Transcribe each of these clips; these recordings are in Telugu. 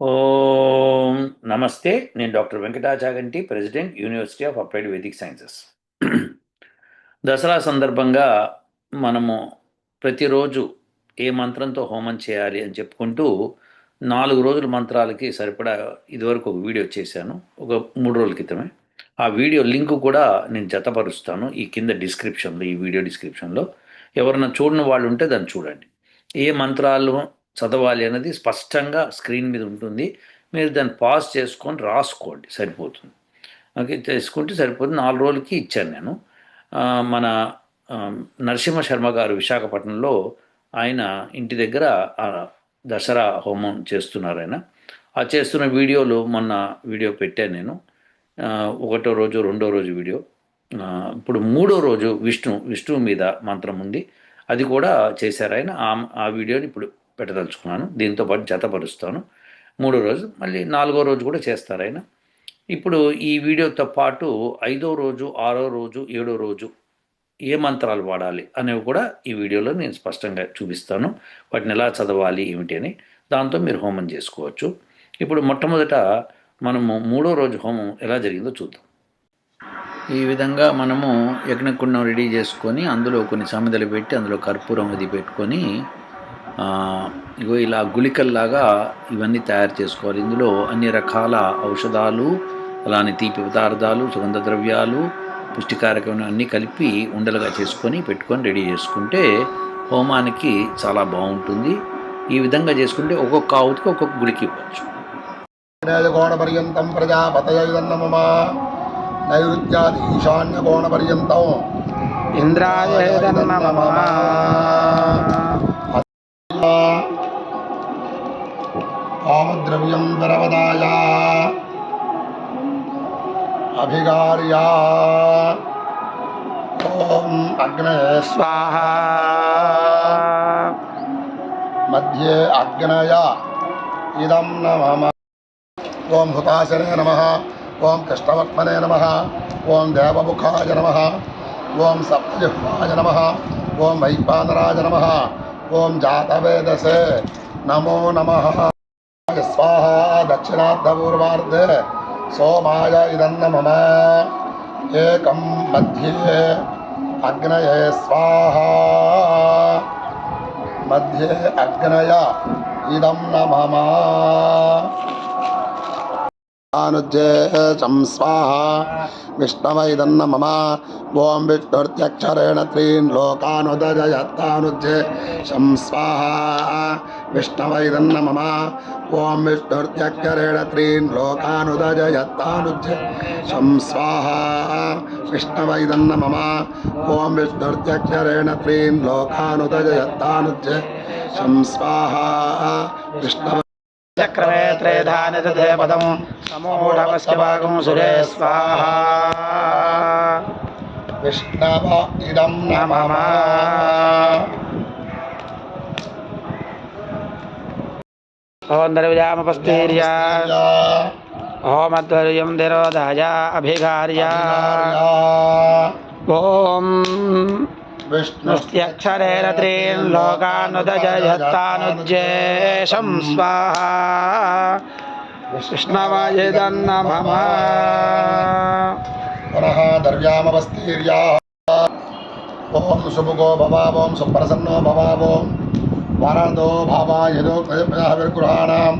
ఓం నమస్తే నేను doctor Venkata Chaganti president university of applied Vedic sciences. Dasara సందర్భంగా మనము ప్రతిరోజు ఏ మంత్రంతో హోమం చేయాలి అని చెప్పుకుంటూ నాలుగు రోజుల మంత్రాలకి సరిపడా ఇదివరకు ఒక వీడియో చేశాను. ఒక మూడు రోజుల క్రితమే. ఆ వీడియో లింక్ కూడా నేను జతపరుస్తాను ఈ కింద డిస్క్రిప్షన్లో ఈ వీడియో డిస్క్రిప్షన్లో. ఎవరైనా చూడని వాళ్ళు ఉంటే దాన్ని చూడండి. ఏ మంత్రాలు చదవాలి అనేది స్పష్టంగా స్క్రీన్ మీద ఉంటుంది. మీరు దాన్ని పాజ్ చేసుకొని రాసుకోండి. సరిపోతుంది. ఓకే చేసుకుంటే సరిపోతుంది. నాలుగు రోజులకి ఇచ్చాను నేను. మన నరసింహ శర్మ గారు విశాఖపట్నంలో ఆయన ఇంటి దగ్గర దసరా హోమం చేస్తున్నారు ఆయన. ఆ చేస్తున్న వీడియోలు మొన్న వీడియో పెట్టాను నేను. ఒకటో రోజు రెండో రోజు వీడియో. ఇప్పుడు మూడో రోజు విష్ణు విష్ణువు మీద మంత్రం ఉంది. అది కూడా చేశారు ఆయన. ఆ ఆ వీడియోని ఇప్పుడు పెట్టదలుచుకున్నాను. దీంతో పాటు జతపరుస్తాను. మూడో రోజు మళ్ళీ నాలుగో రోజు కూడా చేస్తారు ఆయన. ఇప్పుడు ఈ వీడియోతో పాటు ఐదో రోజు ఆరో రోజు ఏడో రోజు ఏ మంత్రాలు వాడాలి అనేవి కూడా ఈ వీడియోలో నేను స్పష్టంగా చూపిస్తాను. వాటిని ఎలా చదవాలి ఏమిటి అని దాంతో మీరు హోమం చేసుకోవచ్చు. ఇప్పుడు మొట్టమొదట మనము మూడో రోజు హోమం ఎలా జరిగిందో చూద్దాం. ఈ విధంగా మనము యజ్ఞకుండం రెడీ చేసుకొని అందులో కొన్ని సమిదలు పెట్టి అందులో కర్పూరం అది పెట్టుకొని ఇగో ఇలా గుళికల్లాగా ఇవన్నీ తయారు చేసుకోవాలి. ఇందులో అన్ని రకాల ఔషధాలు అలానే తీపి పదార్థాలు సుగంధ ద్రవ్యాలు పుష్టికారకమైన అన్నీ కలిపి ఉండలుగా చేసుకొని పెట్టుకొని రెడీ చేసుకుంటే హోమానికి చాలా బాగుంటుంది. ఈ విధంగా చేసుకుంటే ఒక్కొక్క ఆవుతికి ఒక్కొక్క గుడికి ఇవ్వచ్చు. కోణపర్యంతం ప్రజాపతయన్న నైరుత్యాది ఈశాన్య కోణపర్యంతం ఇంద్రాయ पदाया। अभिगार्या। ओम अग्ने स्वाहा। मध्ये अग्नया। इदम नमः। ओम हुताशने नमः। ओम कृष्णवर्त्मने नमः। ओम देवमुखाय नमः। ओम सप्तजिह्वाय नमः। ओम वैपानराय नमः। ओम जातवेदसे। नमो नमः। स्वाहा दक्षिणार्धपूर्वार्ध सोमाय इदन्न मम एकं मध्ये अग्नये स्वाहा। मध्ये अग्नय इदं न मम అనుజ్జే సంస్వాహ విష్ణవైదన్న మమ ఓం విష్ణుర్త్యక్షరేణ త్రీన్ లోకానుదజయత్తానుజ్జే సంస్వాహ విష్ణవైదన్న మమ ఓం విష్ణుర్త్యక్షరేణ త్రీన్ లోకానుదజయత్తానుజ్జే సంస్వాహ విష్ణవైదన్న మమ ఓం విష్ణుర్త్యక్షరేణ త్రీన్ లోకానుదజయత్తానుజ్జే సంస్వాహ విష్ణవ चक्रमे त्रेधानि दधे पदम। समूढमस्य भागं सुरे स्वाहा। विष्णव इदं नमः सौन्दर्यजामपस्थीर्या ॐ विष्णुस्त्यक्षरेण त्रीन् लोकानुदजयत्तानुज्येशं स्वाहा विष्णवयदन्नमः पुनः दर्व्यामवस्तीर्याः ॐ सुमुखो भवावों सुप्रसन्नो भवावों वरदो भावायदो त्रयप्रजाभिर्गुहाणाम्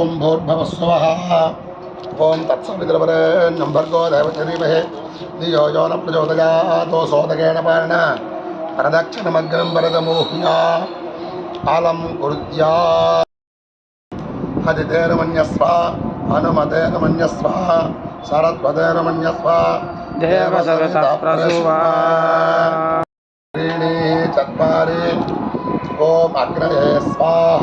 ॐ भूर्भवस्वः ఓం తత్సవిద్రవరణం భర్గో దేవతీమహే దియో యో న ప్రచోదయాతో సోదగేణ పాలన ప్రదక్షిణమగ్రం వరదమోహ్యా ఆలం కురుద్యా హరితేరమన్యస్వ హనుమతేరమన్యస్వ సరస్వతేరమన్యస్వ దేవ సరసప్రసువా చత్వారి ఓం అగ్రయే స్వాహ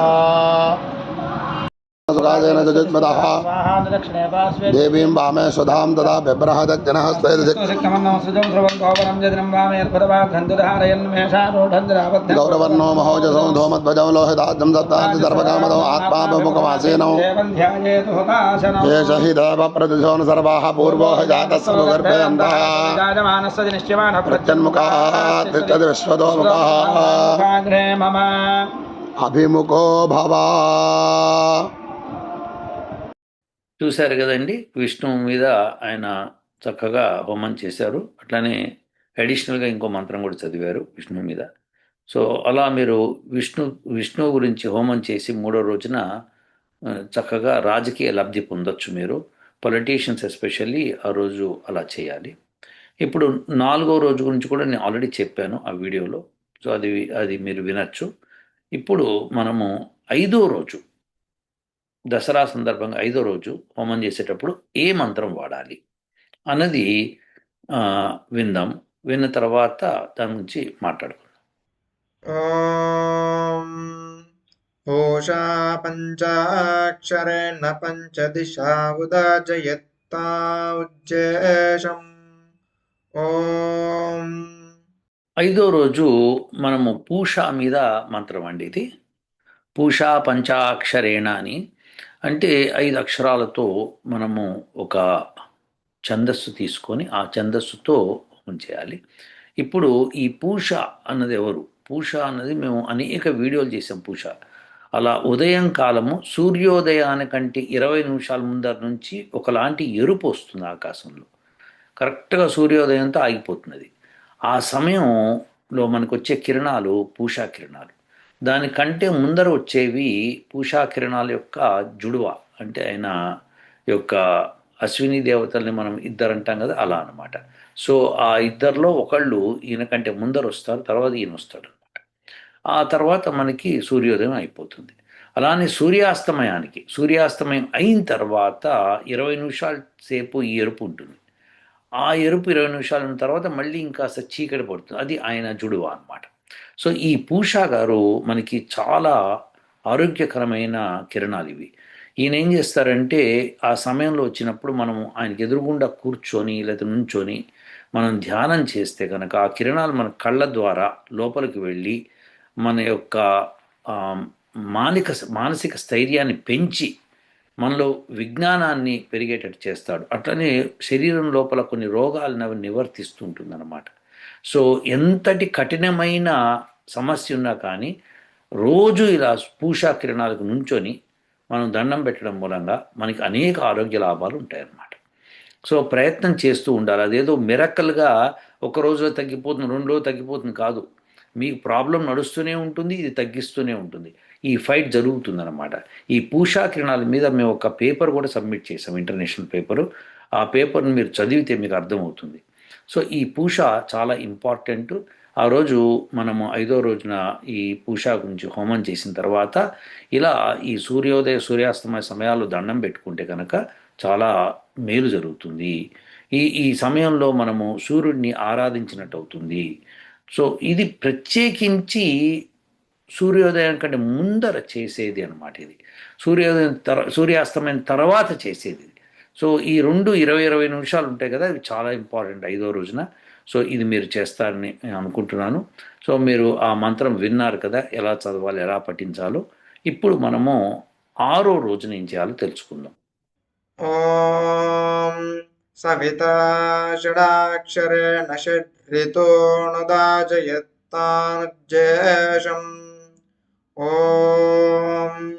प्रकाशेन जगत्मदः देवीं वामे सुधां तदा बिभ्रहदज्जनहस्तैर्जक्तिः गौरवर्णो महोजसौ धूमध्वजौ लोहिताद्यं दत्तात् सर्वकामदौ आत्माभिमुखमासीनौ। एष हि सर्वाः पूर्वो अभिमुखो भवा। చూశారు కదండి. విష్ణువు మీద ఆయన చక్కగా హోమం చేశారు. అట్లానే అడిషనల్గా ఇంకో మంత్రం కూడా చదివారు విష్ణువు మీద. సో అలా మీరు విష్ణు విష్ణువు గురించి హోమం చేసి మూడో రోజున చక్కగా రాజకీయ లబ్ధి పొందొచ్చు మీరు. పొలిటీషియన్స్ ఎస్పెషల్లీ ఆ రోజు అలా చేయాలి. ఇప్పుడు నాలుగో రోజు గురించి కూడా నేను ఆల్రెడీ చెప్పాను ఆ వీడియోలో. సో అది అది మీరు వినొచ్చు. ఇప్పుడు మనము ఐదో రోజు దసరా సందర్భంగా ఐదో రోజు హోమం చేసేటప్పుడు ఏ మంత్రం వాడాలి అన్నది విందాం. విన్న తర్వాత దాని గురించి మాట్లాడుకుందాం. ఓషా పంచాక్షరేణ పంచదిశా ఉదాజయత్తా ఉజ్జేషం ఓం ఐదో రోజు మనము పూష మీద మంత్రం అండి ఇది. పూషా పంచాక్షరేణ అని అంటే ఐదు అక్షరాలతో మనము ఒక ఛందస్సు తీసుకొని ఆ ఛందస్సుతో హోమం చేయాలి. ఇప్పుడు ఈ పూష అన్నది ఎవరు? పూష అన్నది మేము అనేక వీడియోలు చేసాం పూష. అలా ఉదయం కాలము సూర్యోదయానికంటే ఇరవై నిమిషాల ముందర నుంచి ఒకలాంటి ఎరుపు వస్తుంది ఆకాశంలో. కరెక్ట్గా సూర్యోదయంతో ఆగిపోతున్నది. ఆ సమయంలో మనకు వచ్చే కిరణాలు పూషా కిరణాలు. దానికంటే ముందర వచ్చేవి పూషా కిరణాల యొక్క జుడువ అంటే ఆయన యొక్క అశ్విని దేవతల్ని మనం ఇద్దరు అంటాం కదా అలా అనమాట సో ఆ ఇద్దరిలో ఒకళ్ళు ఈయన కంటే ముందర వస్తారు తర్వాత ఈయన వస్తాడు అనమాట ఆ తర్వాత మనకి సూర్యోదయం అయిపోతుంది. అలానే సూర్యాస్తమయానికి సూర్యాస్తమయం అయిన తర్వాత ఇరవై నిమిషాల సేపు ఈ ఎరుపు ఉంటుంది. ఆ ఎరుపు ఇరవై నిమిషాల తర్వాత మళ్ళీ ఇంకాస్త చీకటి పడుతుంది. అది ఆయన జుడువ అనమాట సో ఈ పూషా గారు మనకి చాలా ఆరోగ్యకరమైన కిరణాలు ఇవి. ఈయన ఏం చేస్తారంటే ఆ సమయంలో వచ్చినప్పుడు మనం ఆయనకి ఎదురుగుండా కూర్చొని లేదా నుంచొని మనం ధ్యానం చేస్తే కనుక ఆ కిరణాలు మన కళ్ళ ద్వారా లోపలికి వెళ్ళి మన యొక్క మానిక మానసిక స్థైర్యాన్ని పెంచి మనలో విజ్ఞానాన్ని పెరిగేటట్టు చేస్తాడు. అట్లనే శరీరం లోపల కొన్ని రోగాలను అవి నివర్తిస్తుంటుందన్నమాట. సో ఎంతటి కఠినమైన సమస్య ఉన్నా కానీ రోజు ఇలా పూషా కిరణాలకు నుంచొని మనం దండం పెట్టడం మూలంగా మనకి అనేక ఆరోగ్య లాభాలు ఉంటాయన్నమాట. సో ప్రయత్నం చేస్తూ ఉండాలి. అదేదో మిరక్కల్గా ఒక రోజులో తగ్గిపోతుంది రెండు రోజులు తగ్గిపోతుంది కాదు. మీకు ప్రాబ్లం నడుస్తూనే ఉంటుంది ఇది తగ్గిస్తూనే ఉంటుంది. ఈ ఫైట్ జరుగుతుందన్నమాట. ఈ పూషా కిరణాల మీద మేము ఒక పేపర్ కూడా సబ్మిట్ చేసాం ఇంటర్నేషనల్ పేపరు. ఆ పేపర్ని మీరు చదివితే మీకు అర్థమవుతుంది. సో ఈ పూష చాలా ఇంపార్టెంట్ ఆ రోజు మనము ఐదో రోజున ఈ పూష గురించి హోమం చేసిన తర్వాత ఇలా ఈ సూర్యోదయ సూర్యాస్తమయ సమయాలు దండం పెట్టుకుంటే కనుక చాలా మేలు జరుగుతుంది. ఈ ఈ సమయంలో మనము సూర్యుడిని ఆరాధించినట్టు అవుతుంది సో ఇది ప్రత్యేకించి సూర్యోదయం కంటే ముందర చేసేది అనమాట ఇది. సూర్యోదయం తర సూర్యాస్తమయం తర్వాత చేసేది సో ఈ రెండు ఇరవై ఇరవై నిమిషాలు ఉంటాయి కదా ఇవి చాలా ఇంపార్టెంట్ ఐదో రోజున. సో ఇది మీరు చేస్తారని అనుకుంటున్నాను. సో మీరు ఆ మంత్రం విన్నారు కదా ఎలా చదవాలి ఎలా పఠించాలో. ఇప్పుడు మనము ఆరో రోజు ఏం చేయాలో తెలుసుకుందాం. సవితా షడాక్షరేణ షడ్రితోణుదాజయత్తానుజేషం ఓం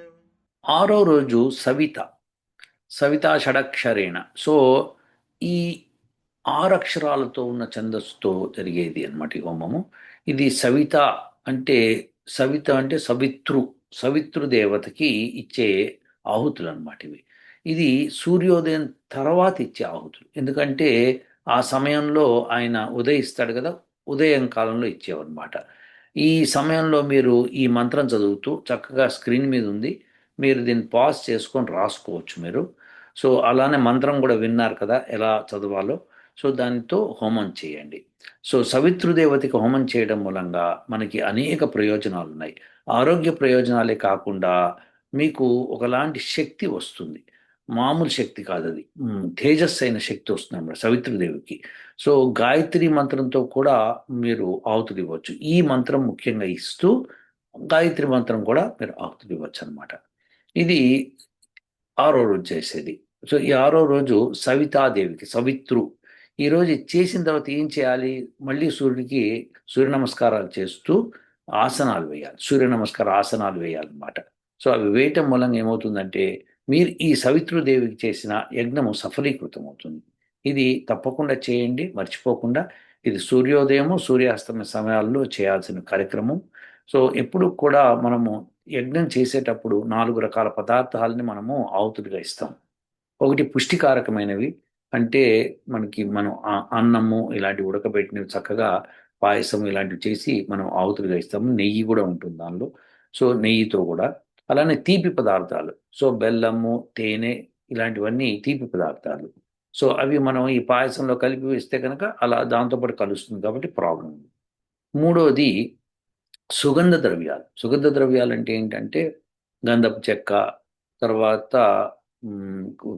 ఆరో రోజు సవిత. సవితా షడక్షరేణ. సో ఈ ఆరు అక్షరాలతో ఉన్న ఛందస్సుతో జరిగేది అనమాట ఈ హోమము. ఇది సవిత అంటే సవిత అంటే సవితృ సవితృ దేవతకి ఇచ్చే ఆహుతులు అనమాట ఇవి. ఇది సూర్యోదయం తర్వాత ఇచ్చే ఆహుతులు. ఎందుకంటే ఆ సమయంలో ఆయన ఉదయిస్తాడు కదా ఉదయం కాలంలో ఇచ్చేవన్నమాట. ఈ సమయంలో మీరు ఈ మంత్రం చదువుతూ చక్కగా స్క్రీన్ మీద ఉంది. మీరు దీన్ని పాజ్ చేసుకొని రాసుకోవచ్చు మీరు. సో అలానే మంత్రం కూడా విన్నారు కదా ఎలా చదవాలో. సో దానితో హోమం చేయండి. సో సవితృదేవతకి హోమం చేయడం మూలంగా మనకి అనేక ప్రయోజనాలు ఉన్నాయి ఆరోగ్య ప్రయోజనాలే కాకుండా మీకు ఒకలాంటి శక్తి వస్తుంది. మామూలు శక్తి కాదు అది ఉమ్, తేజస్సు అయిన శక్తి వస్తుంది అన్నమాట సవిత్రదేవికి సో గాయత్రి మంత్రంతో కూడా మీరు ఆహుతులు ఇవ్వచ్చు. ఈ మంత్రం ముఖ్యంగా ఇస్తూ గాయత్రి మంత్రం కూడా మీరు ఆహుతులు ఇవ్వచ్చు అనమాట ఇది ఆరో రోజు చేసేది. సో ఈ ఆరో రోజు సవితాదేవికి సవిత్రు. ఈ రోజు చేసిన తర్వాత ఏం చేయాలి? మళ్ళీ సూర్యుడికి సూర్య నమస్కారాలు చేస్తూ ఆసనాలు వేయాలి. సూర్య నమస్కార ఆసనాలు వేయాలన్నమాట. సో అవి వేయటం మూలంగా ఏమవుతుందంటే మీరు ఈ సవితృదేవికి చేసిన యజ్ఞము సఫలీకృతం అవుతుంది ఇది తప్పకుండా చేయండి మర్చిపోకుండా. ఇది సూర్యోదయము సూర్యాస్తమయ సమయాల్లో చేయాల్సిన కార్యక్రమం. సో ఎప్పుడు కూడా మనము యజ్ఞం చేసేటప్పుడు నాలుగు రకాల పదార్థాలని మనము ఆవుతుడిగా ఇస్తాం. ఒకటి పుష్టికారకమైనవి అంటే మనకి మనం అన్నము ఇలాంటి ఉడకబెట్టినవి చక్కగా పాయసం ఇలాంటివి చేసి మనం ఆవుతుడిగా ఇస్తాము. నెయ్యి కూడా ఉంటుంది దానిలో. సో నెయ్యితో కూడా. అలానే తీపి పదార్థాలు. సో బెల్లము తేనె ఇలాంటివన్నీ తీపి పదార్థాలు. సో అవి మనం ఈ పాయసంలో కలిపి వేస్తే కనుక అలా దాంతోపాటు కలుస్తుంది కాబట్టి ప్రాబ్లం మూడోది సుగంధ ద్రవ్యాలు సుగంధ ద్రవ్యాలు అంటే ఏంటంటే గంధపు చెక్క తర్వాత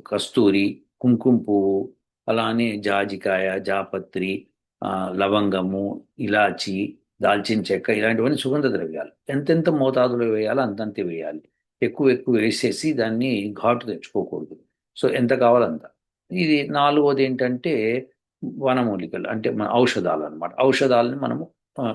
కస్తూరి కుంకుమ పువ్వు అలానే జాజికాయ జాపత్రి ఆ, లవంగము ఇలాచి దాల్చిన చెక్క ఇలాంటివన్నీ సుగంధ ద్రవ్యాలు ఎంతెంత మోతాదులో వేయాలో అంతంత వేయాలి. ఎక్కువ ఎక్కువ వేసేసి దాన్ని ఘాటు తెచ్చుకోకూడదు. సో ఎంత కావాలంత. ఇది నాలుగోది ఏంటంటే వనమూలికలు అంటే మన ఔషధాలు అన్నమాట. ఔషధాలని మనము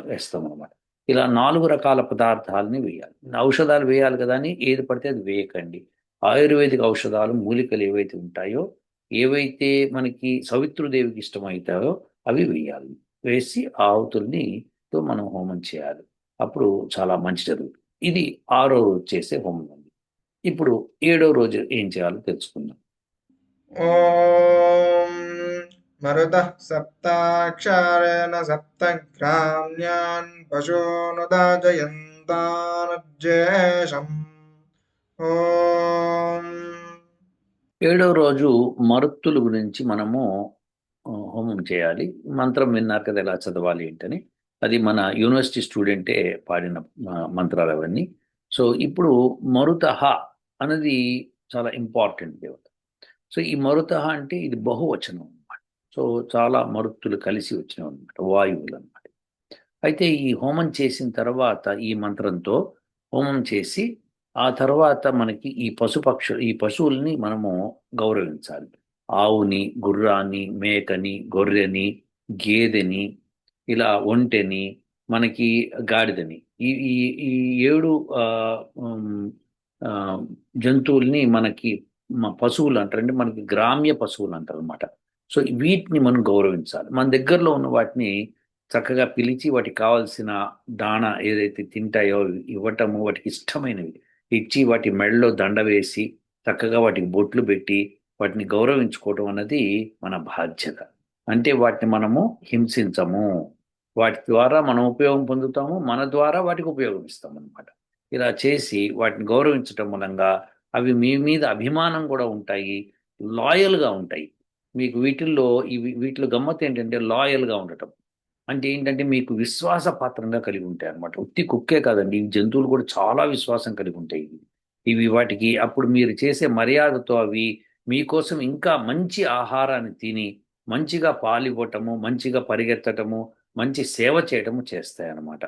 వేస్తాం అనమాట ఇలా నాలుగు రకాల పదార్థాలని వేయాలి. ఔషధాలు వేయాలి కదా అని ఏది పడితే అది వేయకండి. ఆయుర్వేదిక ఔషధాలు మూలికలు ఏవైతే ఉంటాయో ఏవైతే మనకి సవిత్రుదేవికి ఇష్టమవుతాయో అవి వేయాలి. వేసి ఆ ఆవుతుల్ని తో మనం హోమం చేయాలి. అప్పుడు చాలా మంచి జరుగుతుంది. ఇది ఆరో రోజు చేసే హోమం అండి. ఇప్పుడు ఏడో రోజు ఏం చేయాలో తెలుసుకుందాం. मरुतः सप्ताक्षरेण सप्तग्राम्यान् पशूनुदाजयन्तानुज्येषम् ॐ ఏడో రోజు మరుత్తుల గురించి మనము ఆ, హోమం చేయాలి మంత్రం విన్నారు కదా ఎలా చదవాలి ఏంటని అది మన యూనివర్సిటీ స్టూడెంటే పాడిన ఆ, మంత్రాలు అవన్నీ సో ఇప్పుడు మరుతహ అనేది చాలా ఇంపార్టెంట్ దేవత సో ఈ మరుతహ అంటే ఇది బహువచనం అన్నమాట సో చాలా మరుత్తులు కలిసి వచ్చినవి అనమాట వాయువులు అనమాట అయితే ఈ హోమం చేసిన తర్వాత ఈ మంత్రంతో హోమం చేసి ఆ తర్వాత మనకి ఈ పశుపక్షు ఈ పశువుల్ని మనము గౌరవించాలి. ఆవుని గుర్రాన్ని మేకని గొర్రెని గేదెని ఇలా ఒంటెని మనకి గాడిదని. ఈ ఈ ఈ ఏడు ఆ, జంతువుల్ని మనకి పశువులు అంటారండి మనకి గ్రామ్య పశువులు అంటారు అనమాట సో వీటిని మనం గౌరవించాలి. మన దగ్గరలో ఉన్న వాటిని చక్కగా పిలిచి వాటికి కావాల్సిన దాణా ఏదైతే తింటాయో ఇవ్వటము వాటికి ఇష్టమైనవి ఇచ్చి వాటి మెడలో దండ వేసి చక్కగా వాటికి బొట్లు పెట్టి వాటిని గౌరవించుకోవటం అన్నది మన బాధ్యత. అంటే వాటిని మనము హింసించము. వాటి ద్వారా మనం ఉపయోగం పొందుతాము మన ద్వారా వాటికి ఉపయోగం ఇస్తాం అనమాట ఇలా చేసి వాటిని గౌరవించటం మూలంగా అవి మీ మీద అభిమానం కూడా ఉంటాయి లాయల్గా ఉంటాయి. మీకు వీటిల్లో ఇవి వీటిలో గమ్మత్ ఏంటంటే లాయల్గా ఉండటం. అంటే ఏంటంటే మీకు విశ్వాస పాత్రంగా కలిగి ఉంటాయి అనమాట ఉత్తి కుక్కే కాదండి. ఈ జంతువులు కూడా చాలా విశ్వాసం కలిగి ఉంటాయి. ఇవి ఇవి వాటికి అప్పుడు మీరు చేసే మర్యాదతో అవి మీకోసం ఇంకా మంచి ఆహారాన్ని తిని మంచిగా పాలివ్వటము మంచిగా పరిగెత్తటము మంచి సేవ చేయటము చేస్తాయి అన్నమాట.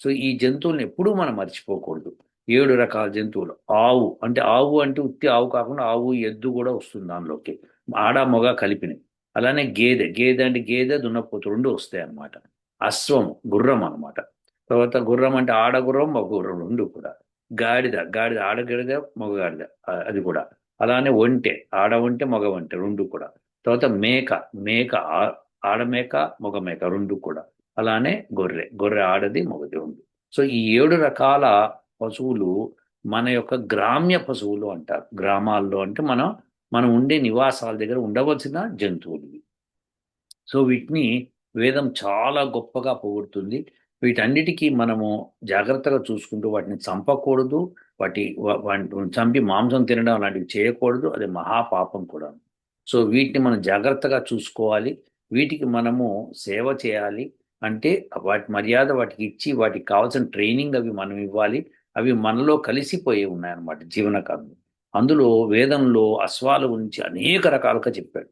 సో ఈ జంతువులను ఎప్పుడూ మనం మర్చిపోకూడదు. ఏడు రకాల జంతువులు. ఆవు. అంటే ఆవు అంటే ఉత్తి ఆవు కాకుండా ఆవు ఎద్దు కూడా వస్తుంది దానిలోకి. ఆడ మొగ కలిపినవి. అలానే గేదె గేదె అంటే గేదె దున్నపోతు రెండు వస్తాయి అన్నమాట. అశ్వం గుర్రం అనమాట తర్వాత గుర్రం అంటే ఆడ గుర్రం మగ గుర్రం రెండు కూడా. గాడిద గాడిద ఆడగాడిద మగ గాడిద అది కూడా. అలానే ఒంటె ఆడ ఒంటె మగ ఒంటె రెండు కూడా. తర్వాత మేక మేక ఆడ మేక మగ మేక రెండు కూడా. అలానే గొర్రె గొర్రె ఆడది మగది రెండు. సో ఈ ఏడు రకాల పశువులు మన యొక్క గ్రామ్య పశువులు అంటారు. గ్రామాల్లో అంటే మనం మనం ఉండే నివాసాల దగ్గర ఉండవలసిన జంతువులు. సో వీటిని వేదం చాలా గొప్పగా పొగుడుతుంది. వీటన్నిటికీ మనము జాగ్రత్తగా చూసుకుంటూ వాటిని చంపకూడదు. వాటి చంపి మాంసం తినడం అలాంటివి చేయకూడదు. అది మహాపాపం కూడా. సో వీటిని మనం జాగ్రత్తగా చూసుకోవాలి. వీటికి మనము సేవ చేయాలి. అంటే వాటి మర్యాద వాటికి ఇచ్చి వాటికి కావాల్సిన ట్రైనింగ్ అవి మనం ఇవ్వాలి. అవి మనలో కలిసిపోయి ఉన్నాయన్నమాట జీవనకాలం. అందులో వేదంలో అశ్వాల గురించి అనేక రకాలుగా చెప్పాడు.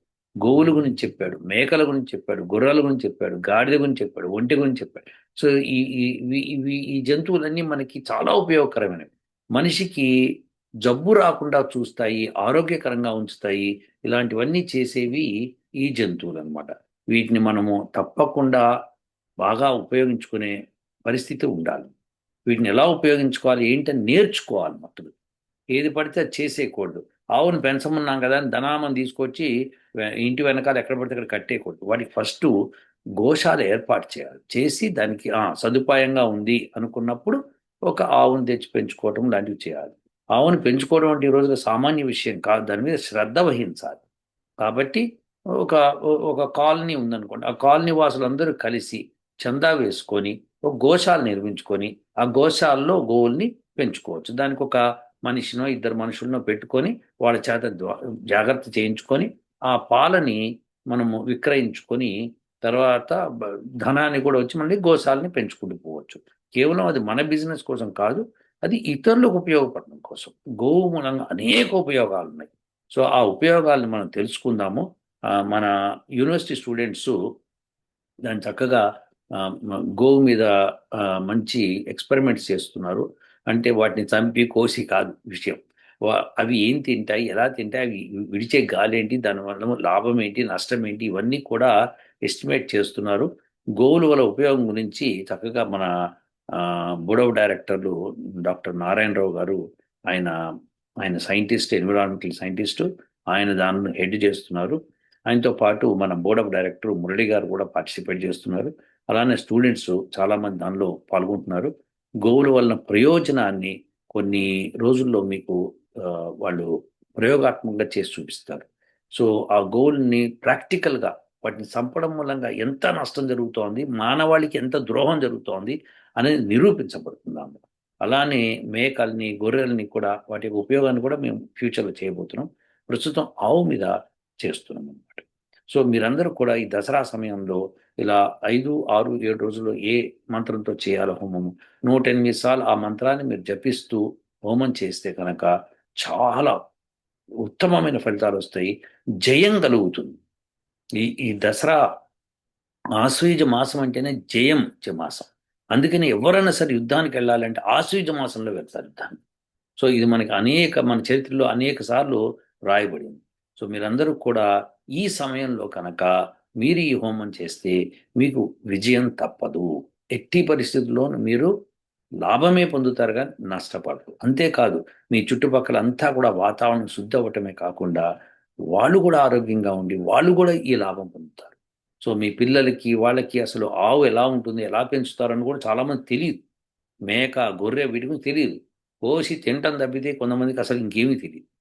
గోవుల గురించి చెప్పాడు మేకల గురించి చెప్పాడు గుర్రాల గురించి చెప్పాడు గాడిద గురించి చెప్పాడు ఒంటి గురించి చెప్పాడు. సో ఈ ఈ ఇవి- ఈ జంతువులన్నీ మనకి చాలా ఉపయోగకరమైనవి. మనిషికి జబ్బు రాకుండా చూస్తాయి ఆరోగ్యకరంగా ఉంచుతాయి ఇలాంటివన్నీ చేసేవి ఈ జంతువులు అన్నమాట వీటిని మనము తప్పకుండా బాగా ఉపయోగించుకునే పరిస్థితి ఉండాలి. వీటిని ఎలా ఉపయోగించుకోవాలి ఏంటని నేర్చుకోవాలి మొత్తం ఏది పడితే అది చేసేయకూడదు. ఆవును పెంచమన్నాం కదా అని ధనామని తీసుకొచ్చి ఇంటి వెనకాల ఎక్కడ పడితే అక్కడ కట్టేయకూడదు. వాటికి ఫస్ట్ గోశాల ఏర్పాటు చేయాలి. చేసి దానికి సదుపాయంగా ఉంది అనుకున్నప్పుడు ఒక ఆవును తెచ్చి పెంచుకోవటం లాంటివి చేయాలి. ఆవును పెంచుకోవడం అంటే ఈ రోజున సామాన్య విషయం కాదు. దాని మీద శ్రద్ధ వహించాలి. కాబట్టి ఒక ఒక కాలనీ ఉందనుకోండి. ఆ కాలనీ వాసులందరూ కలిసి చందా వేసుకొని ఒక గోశాల నిర్మించుకొని ఆ గోశాలలో గోవుల్ని పెంచుకోవచ్చు. దానికి ఒక మనిషినో ఇద్దరు మనుషులనో పెట్టుకొని వాళ్ళ చేత జాగ్రత్త చేయించుకొని ఆ పాలని మనము విక్రయించుకొని తర్వాత ధనాన్ని కూడా వచ్చి మళ్ళీ గోశాలని పెంచుకుంటూ పోవచ్చు. కేవలం అది మన బిజినెస్ కోసం కాదు అది ఇతరులకు ఉపయోగపడడం కోసం. గోవు మూలంగా అనేక ఉపయోగాలు ఉన్నాయి సో ఆ ఉపయోగాలను మనం తెలుసుకుందాము. మన యూనివర్సిటీ స్టూడెంట్స్ దాన్ని చక్కగా గోవు మీద మంచి ఎక్స్పెరిమెంట్స్ చేస్తున్నారు. అంటే వాటిని చంపి కోసి కాదు విషయం. అవి ఏం తింటాయి ఎలా తింటాయి అవి విడిచే గాలి ఏంటి దానివల్ల లాభం ఏంటి నష్టం ఏంటి ఇవన్నీ కూడా ఎస్టిమేట్ చేస్తున్నారు. గోవుల వల్ల ఉపయోగం గురించి చక్కగా మన బుడవ్ బోర్డ్ ఆఫ్ డైరెక్టర్లు డాక్టర్ నారాయణరావు గారు ఆయన ఆయన సైంటిస్ట్ ఎన్విరాన్మెంటల్ సైంటిస్ట్ ఆయన దానిని హెడ్ చేస్తున్నారు. ఆయనతో పాటు మన బోర్డ్ ఆఫ్ డైరెక్టర్ మురళి గారు కూడా పార్టిసిపేట్ చేస్తున్నారు. అలానే స్టూడెంట్స్ చాలామంది దానిలో పాల్గొంటున్నారు. గోవుల వలన ప్రయోజనాన్ని కొన్ని రోజుల్లో మీకు వాళ్ళు ప్రయోగాత్మకంగా చేసి చూపిస్తారు. సో ఆ గోవుల్ని ప్రాక్టికల్గా వాటిని చంపడం మూలంగా ఎంత నష్టం జరుగుతోంది మానవాళికి ఎంత ద్రోహం జరుగుతోంది అనేది నిరూపించబడుతుంది అందులో. అలానే మేకల్ని గొర్రెల్ని కూడా వాటి యొక్క ఉపయోగాన్ని కూడా మేము ఫ్యూచర్లో చేయబోతున్నాం. ప్రస్తుతం ఆవు మీద చేస్తున్నాం అనమాట సో మీరందరూ కూడా ఈ దసరా సమయంలో ఇలా ఐదు ఆరు ఏడు రోజుల్లో ఏ మంత్రంతో చేయాలో హోమము నూట ఎనిమిది సార్లు ఆ మంత్రాన్ని మీరు జపిస్తూ హోమం చేస్తే కనుక చాలా ఉత్తమమైన ఫలితాలు వస్తాయి. జయం కలుగుతుంది. ఈ ఈ దసరా ఆశ్వీజ మాసం అంటేనే జయం ఇచ్చే మాసం. అందుకని ఎవరైనా సరే యుద్ధానికి వెళ్ళాలంటే ఆశ్వీజ మాసంలో వెళ్తారు యుద్ధానికి. సో ఇది మనకి అనేక మన చరిత్రలో అనేక సార్లు రాయబడింది. సో మీరందరూ కూడా ఈ సమయంలో కనుక మీరు ఈ హోమం చేస్తే మీకు విజయం తప్పదు. ఎట్టి పరిస్థితుల్లోనూ మీరు లాభమే పొందుతారు కానీ నష్టపడరు. అంతేకాదు మీ చుట్టుపక్కల అంతా కూడా వాతావరణం శుద్ధి అవ్వటమే కాకుండా వాళ్ళు కూడా ఆరోగ్యంగా ఉండి వాళ్ళు కూడా ఈ లాభం పొందుతారు. సో మీ పిల్లలకి వాళ్ళకి అసలు ఆవు ఎలా ఉంటుంది ఎలా పెంచుతారని కూడా చాలామంది తెలియదు. మేక గొర్రె వీటికి తెలియదు. కోసి తింటం తప్పితే కొంతమందికి అసలు ఇంకేమీ తెలియదు.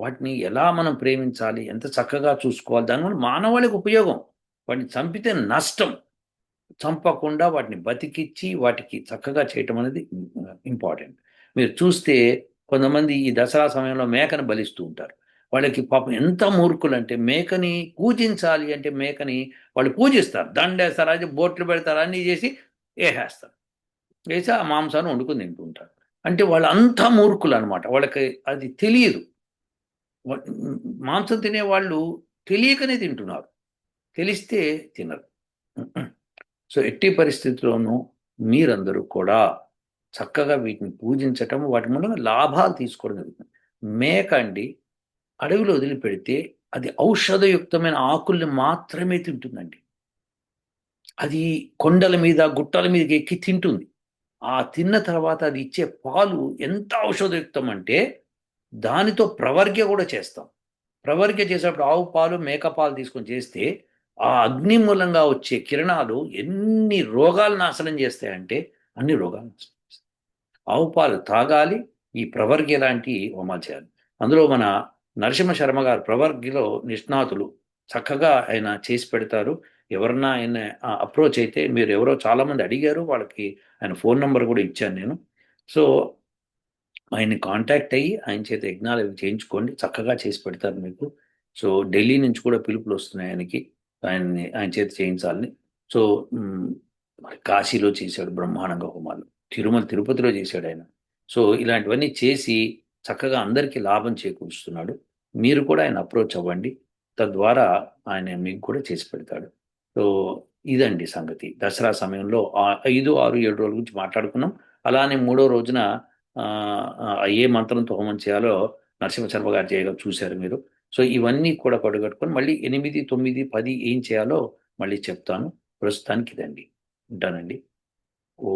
వాటిని ఎలా మనం ప్రేమించాలి ఎంత చక్కగా చూసుకోవాలి దానివల్ల మానవాళికి ఉపయోగం. వాటిని చంపితే నష్టం. చంపకుండా వాటిని బతికిచ్చి వాటికి చక్కగా చేయటం అనేది ఇంపార్టెంట్ మీరు చూస్తే కొంతమంది ఈ దసరా సమయంలో మేకను బలిస్తూ ఉంటారు. వాళ్ళకి పాపం ఎంత మూర్ఖులు అంటే మేకని పూజించాలి అంటే మేకని వాళ్ళు పూజిస్తారు. దండేస్తారు అది బోట్లు పెడతారు అన్నీ చేసి వేసేస్తారు. వేసి ఆ మాంసాన్ని వండుకొని తింటుంటారు అంటే వాళ్ళు అంత మూర్ఖులు అనమాట వాళ్ళకి అది తెలియదు. మాంసం తినే వాళ్ళు తెలియకనే తింటున్నారు. తెలిస్తే తినరు. సో ఎట్టి పరిస్థితుల్లోనూ మీరందరూ కూడా చక్కగా వీటిని పూజించటం వాటి మూలంగా లాభాలు తీసుకోవడం జరుగుతుంది. మేక అండి అడవిలో వదిలిపెడితే అది ఔషధయుక్తమైన ఆకుల్ని మాత్రమే తింటుందండి. అది కొండల మీద గుట్టల మీదకి ఎక్కి తింటుంది. ఆ తిన్న తర్వాత అది ఇచ్చే పాలు ఎంత ఔషధయుక్తం అంటే దానితో ప్రవర్గ్య కూడా చేస్తాం. ప్రవర్గ్య చేసేటప్పుడు ఆవు పాలు మేక పాలు తీసుకొని చేస్తే ఆ అగ్ని మూలంగా వచ్చే కిరణాలు ఎన్ని రోగాలు నాశనం చేస్తాయంటే అన్ని రోగాలు నాశనం చేస్తాయి. ఆవు పాలు తాగాలి ఈ ప్రవర్గ్య లాంటి హోమాలు చేయాలి. అందులో మన నరసింహ శర్మ గారు ప్రవర్గిలో నిష్ణాతులు. చక్కగా ఆయన చేసి పెడతారు. ఎవరన్నా ఆయన అప్రోచ్ అయితే మీరు ఎవరో చాలామంది అడిగారు వాళ్ళకి ఆయన ఫోన్ నెంబర్ కూడా ఇచ్చాను నేను. సో ఆయన్ని కాంటాక్ట్ అయ్యి ఆయన చేత యజ్ఞాలు అవి చేయించుకోండి. చక్కగా చేసి పెడతారు మీకు. సో ఢిల్లీ నుంచి కూడా పిలుపులు వస్తున్నాయి ఆయనకి. ఆయన్ని ఆయన చేత చేయించాలని. సో మరి కాశీలో చేశాడు బ్రహ్మాండంగా హోమాలు. తిరుమల తిరుపతిలో చేశాడు ఆయన. సో ఇలాంటివన్నీ చేసి చక్కగా అందరికీ లాభం చేకూరుస్తున్నాడు. మీరు కూడా ఆయన అప్రోచ్ అవ్వండి. తద్వారా ఆయన మీకు కూడా చేసి పెడతాడు. సో ఇదండి సంగతి. దసరా సమయంలో ఐదు ఆరు ఏడు రోజుల గురించి మాట్లాడుకున్నాం. అలానే మూడో రోజున ఏ మంత్రంతో హోమం చేయాలో నరసింహశర్మ గారు చేయగా చూశారు మీరు. సో ఇవన్నీ కూడా పడుగట్టుకొని మళ్ళీ ఎనిమిది తొమ్మిది పది ఏం చేయాలో మళ్ళీ చెప్తాను. ప్రస్తుతానికి ఇదండి. ఉంటానండి. ఓ